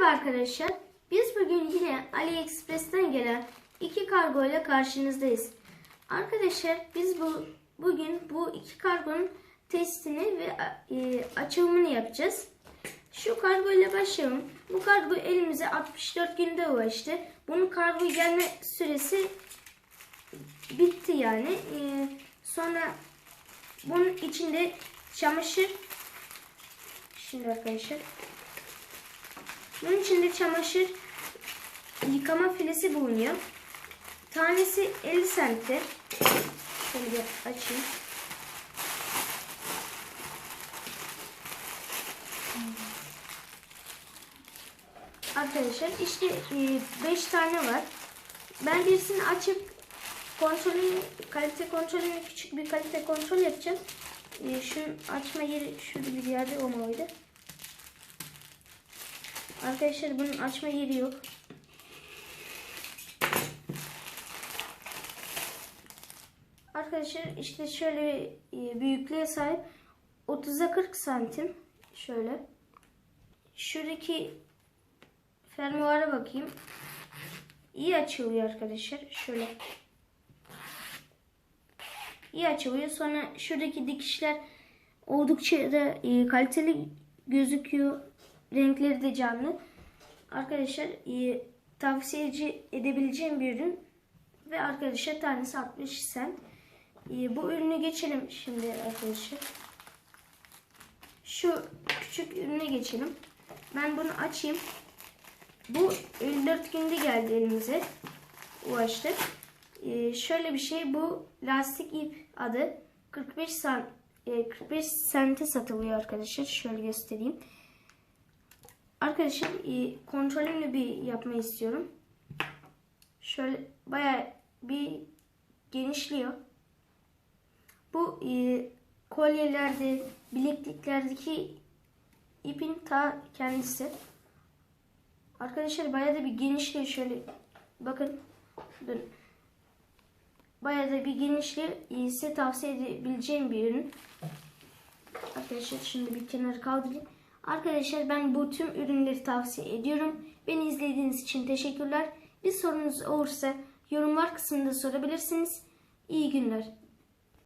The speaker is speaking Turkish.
Merhaba arkadaşlar. Biz bugün yine AliExpress'ten gelen iki kargo ile karşınızdayız. Arkadaşlar biz bu bugün bu iki kargonun testini ve e, açılımını yapacağız. Şu kargo ile başlayalım. Bu kargo elimize 64 günde ulaştı. Bunun kargo gelme süresi bitti yani. E, sonra bunun içinde çamaşır Şimdi arkadaşlar bunun içinde çamaşır yıkama filesi bulunuyor. Tanesi 50 sente. Şöyle açayım. Arkadaşlar işte 5 tane var. Ben birisini açıp kontrolünü, kalite kontrolünü küçük bir kalite kontrol yapacağım. E, şunun açma yeri şurada bir yerde olmalıydı. Arkadaşlar bunun açma yeri yok. Arkadaşlar işte şöyle e, büyüklüğe sahip 30'a 40 santim şöyle. Şuradaki fermuara bakayım. İyi açılıyor arkadaşlar. Şöyle. İyi açılıyor. Sonra şuradaki dikişler oldukça da e, kaliteli gözüküyor. Renkleri de canlı. Arkadaşlar e, tavsiye edebileceğim bir ürün. Ve arkadaşlar tanesi 60 cent. E, bu ürünü geçelim şimdi arkadaşlar. Şu küçük ürüne geçelim. Ben bunu açayım. Bu 54 günde geldi elimize. Ulaştı. Ee, şöyle bir şey bu lastik ip adı 45 san e, 45 sente satılıyor arkadaşlar. Şöyle göstereyim. Arkadaşlar e, kontrolümle bir yapmayı istiyorum. Şöyle baya bir genişliyor. Bu e, kolyelerde, bilekliklerdeki ipin ta kendisi. Arkadaşlar bayağı da bir genişliği şöyle bakın. Durun. Bayağı da bir genişliği size tavsiye edebileceğim bir ürün. Arkadaşlar şimdi bir kenara kaldırayım. Arkadaşlar ben bu tüm ürünleri tavsiye ediyorum. Beni izlediğiniz için teşekkürler. Bir sorunuz olursa yorumlar kısmında sorabilirsiniz. İyi günler.